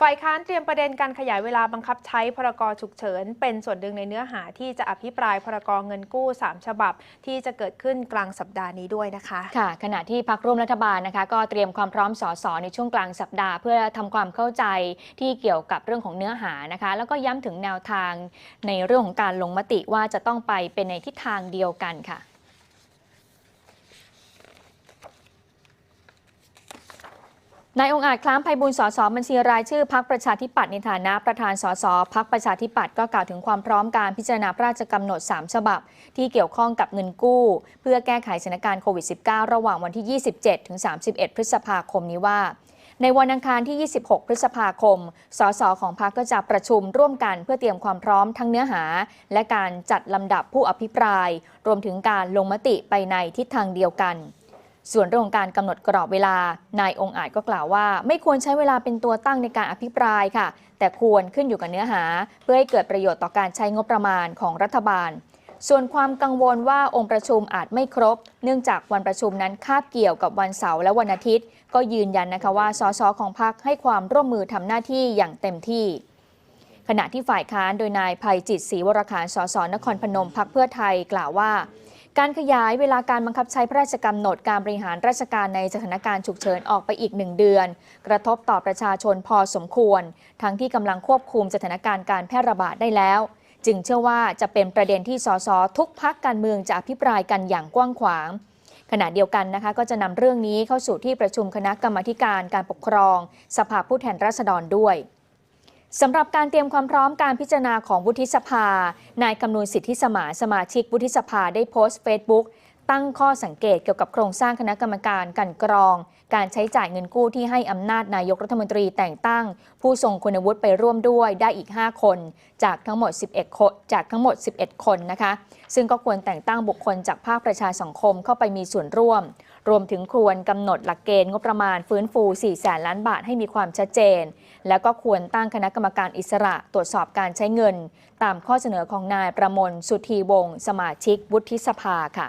ฝ่ายค้านเตรียมประเด็นการขยายเวลาบังคับใช้พรกฉุกเฉิน เป็นส่วนหนึ่งในเนื้อหาที่จะอภิปรายพรกเงินกู้ 3 ฉบับ ที่จะเกิดขึ้นกลางสัปดาห์นี้ด้วยนะคะ ค่ะ ขณะที่พักร่วมรัฐบาลนะคะ ก็เตรียมความพร้อมสสในช่วงกลางสัปดาห์ เพื่อทำความเข้าใจที่เกี่ยวกับเรื่องของเนื้อหานะคะ แล้วก็ย้ำถึงแนวทางในเรื่องของการลงมติว่าจะต้องไปเป็นในทิศทางเดียวกันค่ะ นายองอาจคล้ามไพบูลย์สสบัญชีรายชื่อพักประชาธิปัตย์ในฐานะประธานสสพักประชาธิปัตย์ก็กล่าวถึงความพร้อมการพิจารณาพระราชกำหนด 3 ฉบับ ที่เกี่ยวข้องกับเงินกู้ เพื่อแก้ไขสถานการณ์โควิด -19 ระหว่างวันที่ 27 ถึง 31 พฤษภาคมนี้ว่า ในวันอังคารที่ 26 พฤษภาคม สสของพรรคก็จะประชุมร่วมกันเพื่อเตรียมความพร้อมทั้งเนื้อหา และการจัดลำดับผู้อภิปราย รวมถึงการลงมติไปในทิศทางเดียวกัน ส่วนเรื่องของการกำหนดกรอบเวลานายองค์อาจก็กล่าวว่า ไม่ควรใช้เวลาเป็นตัวตั้งในการอภิปรายค่ะ แต่ควรขึ้นอยู่กับเนื้อหา เพื่อให้เกิดประโยชน์ต่อการใช้งบประมาณของรัฐบาล ส่วนความกังวลว่าองค์ประชุมอาจไม่ครบ เนื่องจากวันประชุมนั้นคาบเกี่ยวกับวันเสาร์และวันอาทิตย์ ก็ยืนยันนะคะว่าสสของพรรคให้ความร่วมมือทำหน้าที่อย่างเต็มที่ขณะที่ฝ่ายค้านโดยนายภัยจิตศรีวรขานสสนครพนมพักเพื่อไทยกล่าวว่า การขยายเวลาการบังคับใช้พระราชกำหนดการบริหารราชการในสถานการณ์ฉุกเฉินออกไปอีกหนึ่งเดือน กระทบต่อประชาชนพอสมควร ทั้งที่กำลังควบคุมสถานการณ์การแพร่ระบาดได้แล้ว จึงเชื่อว่าจะเป็นประเด็นที่สสทุกพักการเมืองจะอภิปรายกันอย่างกว้างขวาง ขณะเดียวกันนะคะก็จะนำเรื่องนี้เข้าสู่ที่ประชุมคณะกรรมการการปกครอง สภาผู้แทนราษฎรด้วย สำหรับการเตรียมความพร้อมการพิจารณาของวุฒิสภา นายคำนูนสิทธิสมานสมาชิกวุฒิสภาได้โพสต์เฟซบุ๊ก ตั้งข้อสังเกตเกี่ยวกับโครงสร้างคณะกรรมการกันกรอง การใช้จ่ายเงินกู้ที่ให้อำนาจนายกรัฐมนตรีแต่งตั้ง ผู้ทรงคุณวุฒิไปร่วมด้วยได้อีก 5 คน จากทั้งหมด 11 คนจากทั้งหมด 11 คนนะคะ ซึ่งก็ควรแต่งตั้งบุคคลจากภาคประชาสังคมเข้าไปมีส่วนร่วม รวมถึงควรกำหนดหลักเกณฑ์งบประมาณฟื้นฟู 4 แสนล้านบาทให้มีความชัดเจน แล้วก็ควรตั้งคณะกรรมการอิสระตรวจสอบการใช้เงิน ตามข้อเสนอของนายประมลสุธีวงศ์สมาชิกวุฒิสภาค่ะ